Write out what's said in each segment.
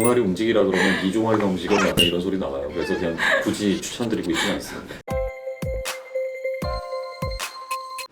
종아리 움직이라 그러면 이 종아리가 움직여 약간 이런 소리 나와요. 그래서 그냥 굳이 추천드리고 있지는 않습니다.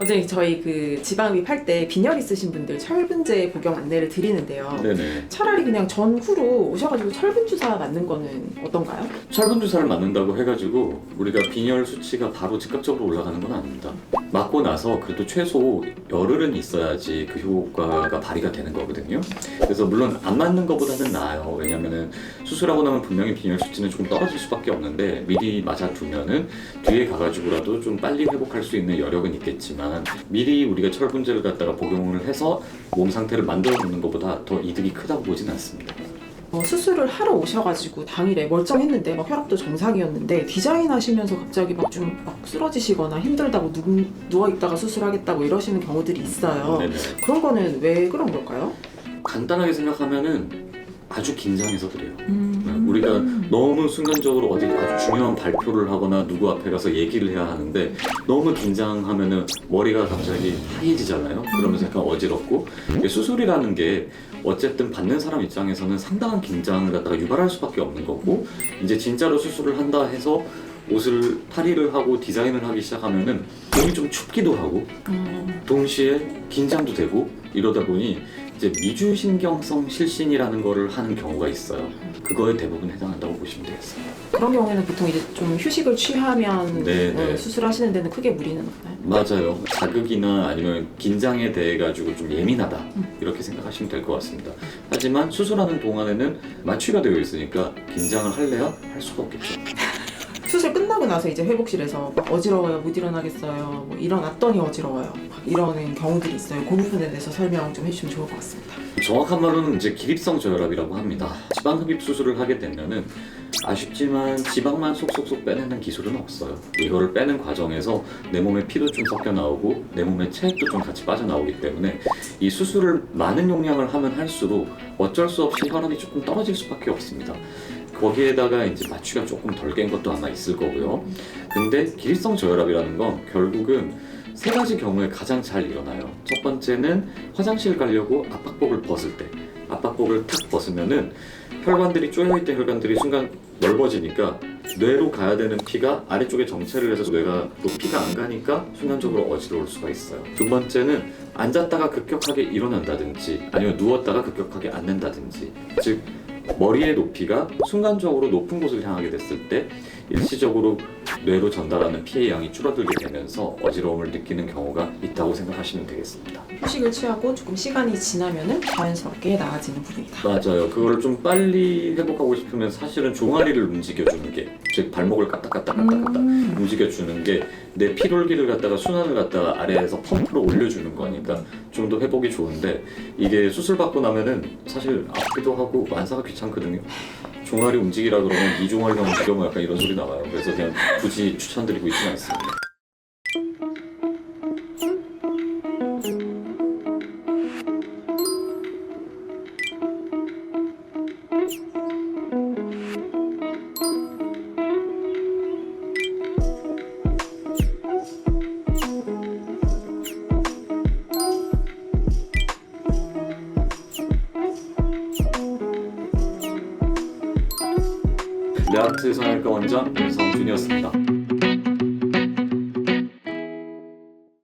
어제 저희 그 지방흡입 할때 빈혈 있으신 분들 철분제 복용 안내를 드리는데요. 네네. 차라리 그냥 전후로 오셔가지고 철분 주사 맞는 거는 어떤가요? 철분 주사를 맞는다고 해가지고 우리가 빈혈 수치가 바로 즉각적으로 올라가는 건 아닙니다. 맞고 나서 그래도 최소 열흘은 있어야지 그 효과가 발휘가 되는 거거든요. 그래서 물론 안 맞는 것보다는 나아요. 왜냐면은 수술하고 나면 분명히 빈혈 수치는 조금 떨어질 수밖에 없는데 미리 맞아두면은 뒤에 가가지고라도 좀 빨리 회복할 수 있는 여력은 있겠지만 미리 우리가 철분제를 갖다가 복용을 해서 몸 상태를 만들어 놓는 것보다 더 이득이 크다고 보진 않습니다. 어, 수술을 하러 오셔가지고 당일에 멀쩡했는데 막 혈압도 정상이었는데 디자인 하시면서 갑자기 막 좀 막 쓰러지시거나 힘들다고 누, 누워있다가 수술하겠다고 이러시는 경우들이 있어요. 네네. 그런 거는 왜 그런 걸까요? 간단하게 생각하면은 아주 긴장해서 그래요. 음. 우리가 너무 순간적으로 어디 아주 중요한 발표를 하거나 누구 앞에 가서 얘기를 해야 하는데 너무 긴장하면은 머리가 갑자기 하얘지잖아요. 그러면서 약간 어지럽고 수술이라는 게 어쨌든 받는 사람 입장에서는 상당한 긴장을 갖다가 유발할 수밖에 없는 거고 이제 진짜로 수술을 한다 해서 옷을 탈의를 하고 디자인을 하기 시작하면은 몸이 좀 춥기도 하고 음. 동시에 긴장도 되고 이러다 보니 이제 미주신경성 실신이라는 거를 하는 경우가 있어요. 그거에 대부분 해당한다고 보시면 되겠어요. 그런 경우에는 보통 이제 좀 휴식을 취하면 네, 어, 네. 수술하시는 데는 크게 무리는 없나요? 맞아요. 자극이나 아니면 긴장에 대해 가지고 좀 예민하다 이렇게 생각하시면 될 것 같습니다. 하지만 수술하는 동안에는 마취가 되어 있으니까 긴장을 할래야 할 수가 없겠죠. 수술 끝나고 나서 이제 회복실에서 막 어지러워요, 못 일어나겠어요, 뭐 일어났더니 어지러워요, 막 이러는 경우들이 있어요. 그 부분에 대해서 설명 좀 해주시면 좋을 것 같습니다. 정확한 말로는 이제 기립성 저혈압이라고 합니다. 지방 흡입 수술을 하게 되면은 아쉽지만 지방만 속속속 빼내는 기술은 없어요. 이거를 빼는 과정에서 내 몸에 피도 좀 섞여 나오고 내 몸에 체액도 좀 같이 빠져 나오기 때문에 이 수술을 많은 용량을 하면 할수록 어쩔 수 없이 혈압이 조금 떨어질 수밖에 없습니다. 거기에다가 이제 마취가 조금 덜 깬 것도 아마 있을 거고요. 근데 기립성 저혈압이라는 건 결국은 세 가지 경우에 가장 잘 일어나요. 첫 번째는 화장실 가려고 압박복을 벗을 때 압박복을 탁 벗으면은 혈관들이 쪼여있던 혈관들이 순간 넓어지니까 뇌로 가야 되는 피가 아래쪽에 정체를 해서 뇌가 또 피가 안 가니까 순간적으로 어지러울 수가 있어요. 두 번째는 앉았다가 급격하게 일어난다든지 아니면 누웠다가 급격하게 앉는다든지 즉 머리의 높이가 순간적으로 높은 곳을 향하게 됐을 때 일시적으로 뇌로 전달하는 피의 양이 줄어들게 되면서 어지러움을 느끼는 경우가 있다고 생각하시면 되겠습니다. 휴식을 취하고 조금 시간이 지나면은 자연스럽게 나아지는 부분이다. 맞아요. 그거를 좀 빨리 회복하고 싶으면 사실은 종아리를 움직여주는 게, 즉 발목을 까딱까딱 까딱까딱 음. 움직여주는 게 내 피롤기를 갖다가 순환을 갖다가 아래에서 펌프로 올려주는 거니까 좀 더 회복이 좋은데 이게 수술 받고 나면은 사실 아프기도 하고 만사가 귀찮거든요. 종아리 움직이라 그러면 이 종아리가 움직여 뭐 약간 이런 소리 나와요. 그래서 그냥 굳이 추천드리고 있지는 않습니다. 레아트 성형외과 원장 성준이었습니다.